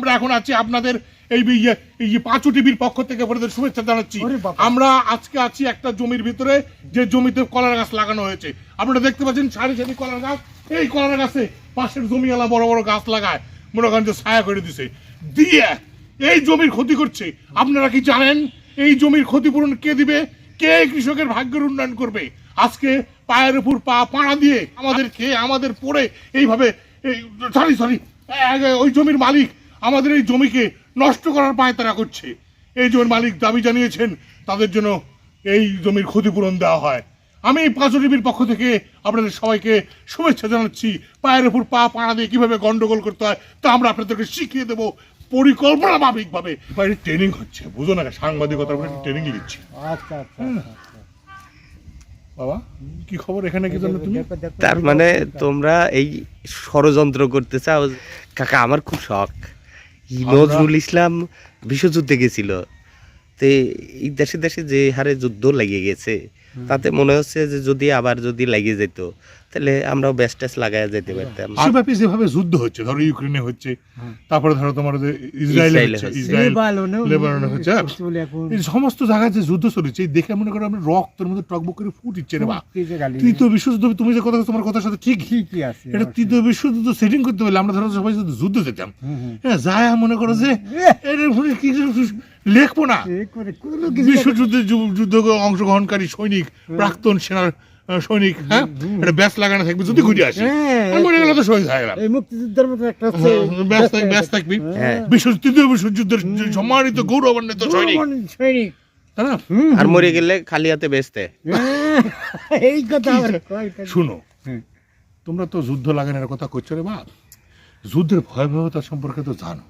আমরা এখন আছি আপনাদের এই ইয়ে- এই যে পাঁচু টিভির পক্ষ থেকে আপনাদের শুভেচ্ছা জানাচ্ছি। আমরা আজকে আছি একটা জমির ভিতরে যে জমিতে কলার গাছ লাগানো হয়েছে। আপনারা দেখতে পাচ্ছেন সারি সারি কলার গাছ। এই কলার গাছে পাশের জমিওয়ালা বড় বড় গাছ লাগায়। মনে করেন যে ছায়া করে দিছে। দিয়ে এই জমির ক্ষতি করছে। আপনারা কি জানেন? এই জমির ক্ষতিপূরণ কে দিবে? কে কৃষকের ভাগ্যের উন্নয়ন করবে? আজকে পায়ের উপর পা পাড়া দিয়ে আমাদের খেয়ে আমাদের পড়ে এইভাবে সরি সরি ওই জমির মালিক আমাদের এই জমিকে নষ্ট করার পায় তারা করছে। এই জমির মালিক দাবি জানিয়েছেন তাদের জন্য এই জমির ক্ষতিপূরণ দেওয়া হয়। আমি পাঁচু টিভির পক্ষ থেকে আপনাদের সবাইকে শুভেচ্ছা জানাচ্ছি পায়ের উপর পা পাড়া দিয়ে কীভাবে গন্ডগোল করতে হয় তা আমরা আপনাদেরকে শিখিয়ে দেবো পরিকল্পনা মাফিকভাবে বাইরে ট্রেনিং হচ্ছে বুঝো না সাংবাদিকতার উপরে ট্রেনিং দিচ্ছি আচ্ছা। বাবা কি খবর? এখানে কি জন্য তুমি? তার মানে তোমরা এই ষড়যন্ত্র করতে চাও? কাকা আমার খুব শখ। নজরুল ইসলাম বিশ্বযুদ্ধে গেছিল। তে এই দেশে দেশে যে হারে যুদ্ধ লেগে গেছে তাতে মনে হচ্ছে যে যদি আবার যদি লেগে যেত তাহলে আমরাও ব্যাস ট্যাস লাগায় যেতে পারতাম। বিশ্বব্যাপী যেভাবে যুদ্ধ হচ্ছে ধরো ইউক্রেনে হচ্ছে তারপরে ধরো তোমার ইসরায়েলে হচ্ছে। ইসরায়েল লেবাননে হচ্ছে হ্যাঁ। এই সমস্ত জায়গায় যে যুদ্ধ চলেছে দেখে মনে করো আমি রক্তের মধ্যে টকবক করে ফুটিচ্ছে রে বা তৃতীয় বিশ্বযুদ্ধ তুমি যে কথা তোমার কথার সাথে ঠিক ঠিকই আছে এটা তৃতীয় বিশ্বযুদ্ধ সেটিং করতে পারলে আমরা ধরো সবাই যদি যুদ্ধ যেতাম। হ্যাঁ যায় মনে করো যে এর উপরে কি লেখবো না। বিশ্বযুদ্ধে যুদ্ধ অংশগ্রহণকারী সৈনিক প্রাক্তন সেনার সৈনিক হ্যাঁ? এটা ব্যাস লাগানো থাকবে যদি ঘুরে আসে। হ্যাঁ, মনে গেল তো শহীদ হয়ে গেলাম। মুক্তিযুদ্ধের মতো একটা ব্যাস থাক ব্যাস থাকবি। হ্যাঁ। বিশ্ব তৃতীয় বিশ্বযুদ্ধের সম্মানিত গৌরবান্বিত সৈনিক। সৈনিক। আর মরে গেলে খালি হাতে বেচতে। হ্যাঁ, এই কথা? শুনো তোমরা তো যুদ্ধ লাগানোর কথা করছ রে বাপ। যুদ্ধের ভয়াবহতা সম্পর্কে তো জানো।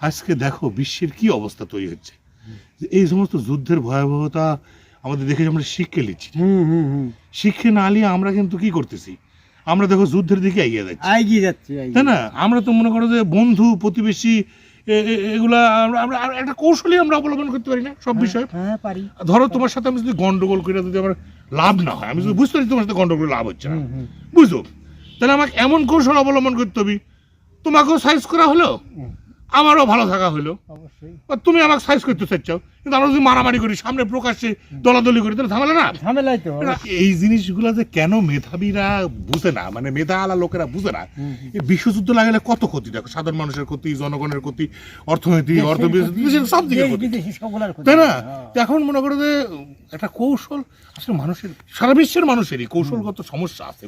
আজকে দেখো বিশ্বের কি অবস্থা তৈরি হচ্ছে। এই সমস্ত যুদ্ধের ভয়াবহতা আমাদের দেখে যে আমরা শিক্ষে নিচ্ছি। হুম হুম হুম। শিক্ষে না নিয়ে আমরা কিন্তু কি করতেছি? আমরা দেখো যুদ্ধের দিকে এগিয়ে যাচ্ছি। এগিয়ে যাচ্ছে তাই না? আমরা তো মনে করো যে বন্ধু প্রতিবেশী এগুলা আমরা আমরা একটা কৌশলী আমরা অবলম্বন করতে পারি না সব বিষয়ে। হ্যাঁ ধরো তোমার সাথে আমি যদি গন্ডগোল করে যদি আমার লাভ না হয় আমি যদি বুঝতে পারি তোমার সাথে গন্ডগোল লাভ হচ্ছে না। বুঝো? তাহলে আমাকে এমন কৌশল অবলম্বন করতে হবে। তোমাকেও সাইজ করা হলো। আমারও ভালো থাকা হলো। তুমি আমাকে সাইজ করতে চাচ্ছাও কিন্তু আমরা যদি মারামারি করি সামনে প্রকাশ্যে দলাদলি করি তাহলে ঝামেলা না? ঝামেলাই তো এই জিনিসগুলো যে কেন মেধাবীরা বুঝে না মানে মেধা আলা লোকেরা বুঝে না এই বিশ্বযুদ্ধ লাগালে কত ক্ষতি? দেখো সাধারণ মানুষের ক্ষতি জনগণের ক্ষতি অর্থনীতি অর্থ সব দিকে। তাই না? হ্যাঁ। এখন মনে করো যে একটা কৌশল আসলে মানুষের সারা বিশ্বের মানুষেরই কৌশলগত সমস্যা আছে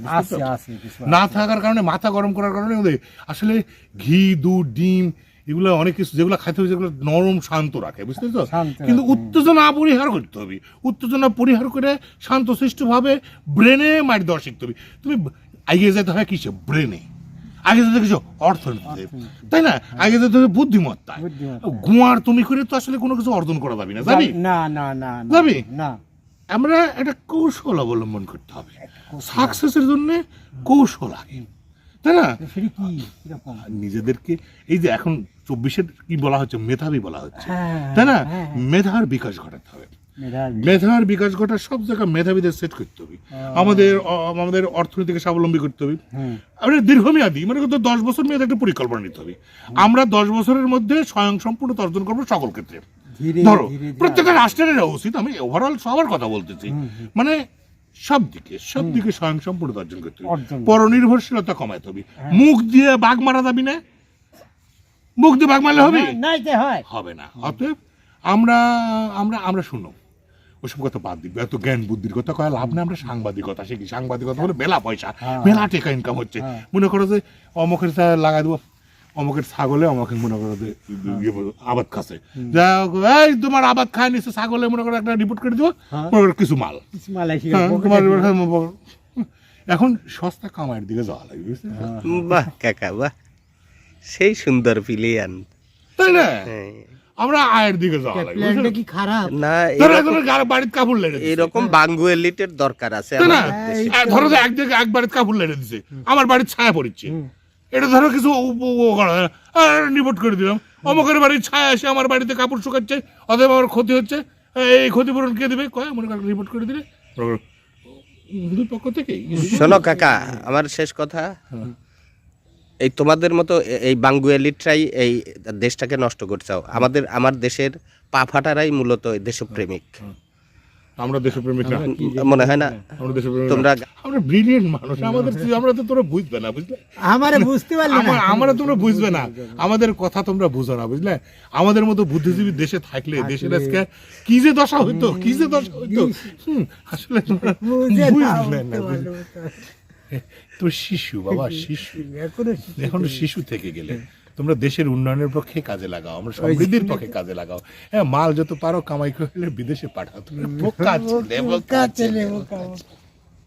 না থাকার কারণে মাথা গরম করার কারণে ওদের আসলে ঘি দুধ ডিম এগুলো অনেক কিছু যেগুলো খাইতে হবে যেগুলো নরম শান্ত রাখে বুঝতে তো কিন্তু উত্তেজনা পরিহার করতে হবে। উত্তেজনা পরিহার করে শান্তশিষ্ট ভাবে ব্রেনে মারি দেওয়া শিখতে হবে। তুমি এগিয়ে যেতে হয় কিসে? ব্রেনে। আগে যেতে কিছু অর্থনীতিতে। তাই না? আগে যেতে হবে বুদ্ধিমত্তা। গুয়ার তুমি করে তো আসলে কোনো কিছু অর্জন করা যাবে না যাবি? না না না না, যাবি? না। আমরা একটা কৌশল অবলম্বন করতে হবে। সাকসেসের জন্য কৌশল আগে। তাই না? সেটা কি? নিজেদেরকে এই যে এখন চব্বিশের কি বলা হচ্ছে? মেধাবী বলা হচ্ছে। হ্যাঁ, তাই না? হ্যাঁ, মেধার বিকাশ ঘটাতে হবে। মেধার বিকাশ। ঘটা সব জায়গায় মেধাবীদের সেট করতে হবে। আমাদের আমাদের অর্থনীতিকে স্বাবলম্বী করতে হবে। আমরা দীর্ঘমেয়াদী মানে কত দশ বছর মেয়াদে একটা পরিকল্পনা নিতে হবে। আমরা দশ বছরের মধ্যে স্বয়ং সম্পূর্ণতা অর্জন করব সকল ক্ষেত্রে। ধীরে প্রত্যেকটা রাষ্ট্রের উচিত আমি ওভারঅল সবার কথা বলতেছি। মানে সব দিকে সব দিকে অর্জন করতে হবে। পরনির্ভরশীলতা হবে। মুখ দিয়ে বাঘ মারা যাবি না? মুখ দিয়ে বাঘ মারলে হবে? না- হবে না। অতএব আমরা আমরা আমরা শুনো ওসব কথা বাদ দিবে। এত জ্ঞান বুদ্ধির কথা কয়া লাভ না আমরা সাংবাদিকতা শিখি। সাংবাদিকতা বলে মেলা পয়সা হ্যাঁ। মেলা টাকা ইনকাম হচ্ছে। হ্যাঁ। মনে করো যে অমকের চা- লাগাই দেবো। অমকের ছাগলে আমাকে মনে করো যে ইয়ে আবাদ খাচ্ছে। এই তোমার আবাদ খায় নিচ্ছে ছাগলে মনে করো একটা রিপোর্ট করে দিবো হ্যাঁ। মনে করো কিছু মাল। হ্যাঁ। এবার- এখন সস্তা কামাইয়ের দিকে যাওয়া লাগবে হ্যাঁ। বাহ কাকা বাহ। সেই সুন্দর পিলিয়ান তাই না? হ্যাঁ। আমরা আয়ের দিকে যাওয়া লাগবে কি খারাপ। না বাড়িতে কাপড় লেগে এরকম বাঙ্গু এলিটের দরকার আছে ধরো যে একদিকে এক বাড়িতে কাপড় লেগে দিছে আমার বাড়ির ছায়া পড়ছে। এটা ধরো কিছু করা রিপোর্ট করে দিলাম। অমকের বাড়ির ছায়া এসে আমার বাড়িতে কাপড় শুকাচ্ছে, অতএব আমার ক্ষতি হচ্ছে। এই ক্ষতিপূরণ কে দেবে? কয়? মনে করেন রিপোর্ট করে দিলে। শোনো কাকা, আমার শেষ কথা। এই তোমাদের মতো এই বাঙ্গুয়ালিটরাই এই দেশটাকে নষ্ট করছাও আমাদের, আমার দেশের পা ফাটারাই মূলত দেশপ্রেমিক। আমরা দেশপ্রেমিক না। মনে হয় না? আমরা দেশপ্রেমিক তোমরা আমরা ব্রিলিয়েন্ট মানুষ। আমাদের আমরা তো তোমরা বুঝবে না বুঝলে? আমারে বুঝতে পারলি না। আমরা তোমরা বুঝবে না। আমাদের কথা তোমরা বুঝো না বুঝলে? আমাদের মতো বুদ্ধিজীবী দেশে থাকলে দেশের আজকে কি যে দশা হইতো কি যে দশা হইতো? হুম, আসলে তোমরা বুঝলে না তো শিশু বাবা শিশু। এখনও এখন শিশু থেকে গেলে। তোমরা দেশের উন্নয়নের পক্ষে কাজে লাগাও আমরা সমৃদ্ধির পক্ষে কাজে লাগাও হ্যাঁ মাল যত পারো কামাই করে বিদেশে পাঠাও তুমি বোকা ছেলে, বোকা। ছেলে।